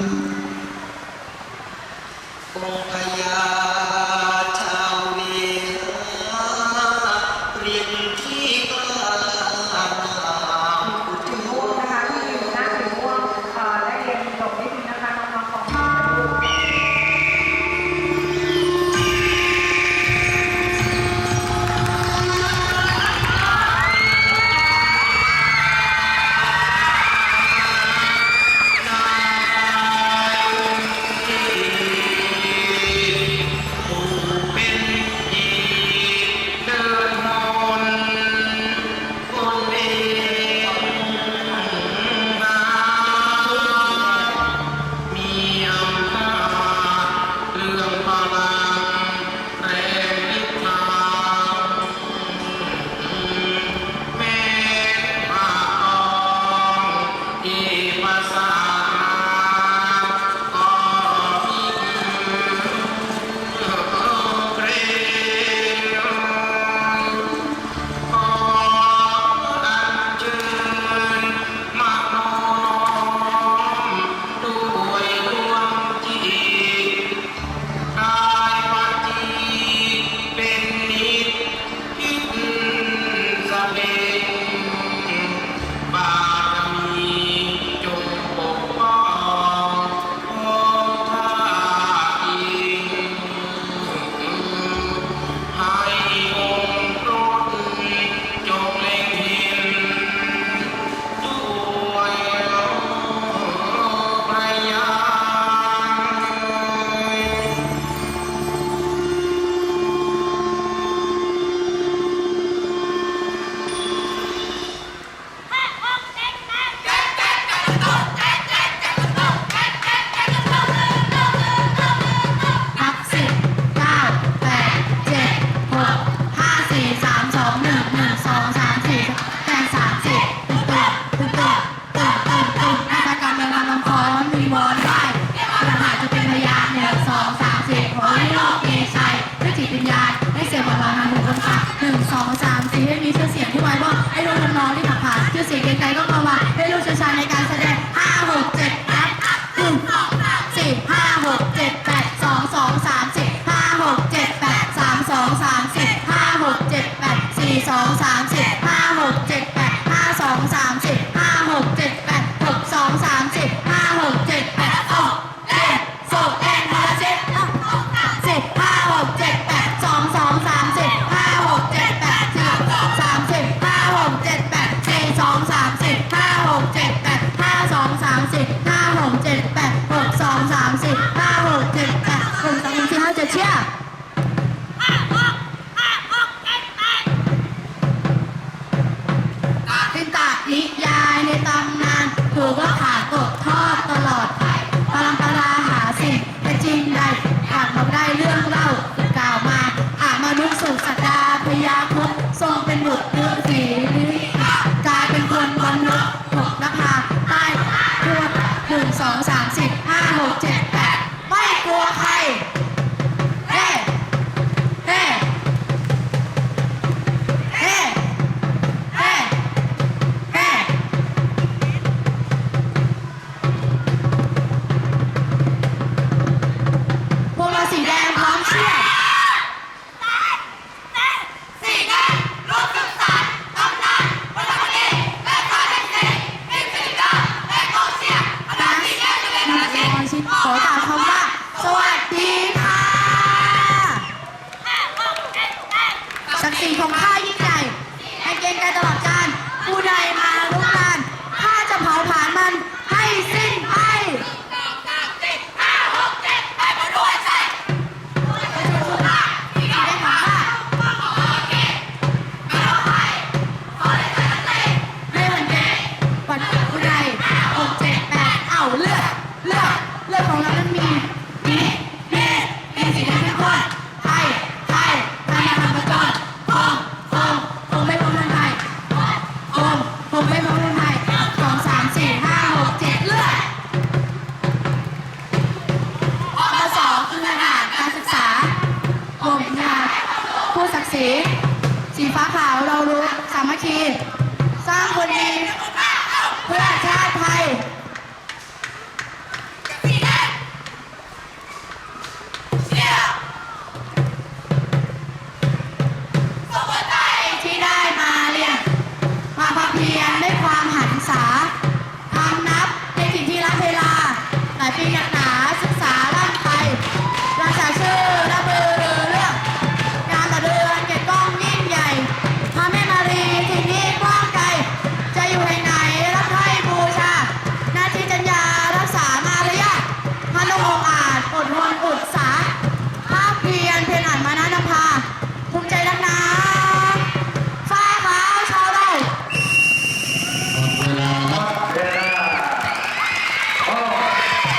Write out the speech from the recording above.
อ Amen. หนึ่งหนึ่งสอง ล้อมเชือกนักร้องชิดขอกล่าวคำว่า สวัสดีค่ะศักสี่องข้ายิ่งใหญ่ให้เกณฑ์การตลอดการผู้ใดมาร่ว ผมไม่รู้รุ่นไหนสองสามสี่ห้าหกเจ็ดเลือดข้อสองคือขนาการศึกษาผมงานผู้ศักดิ์ศรีสีฟ้าขาวเรารู้สามัคคีสร้างคนดีเพื่อชา minyak.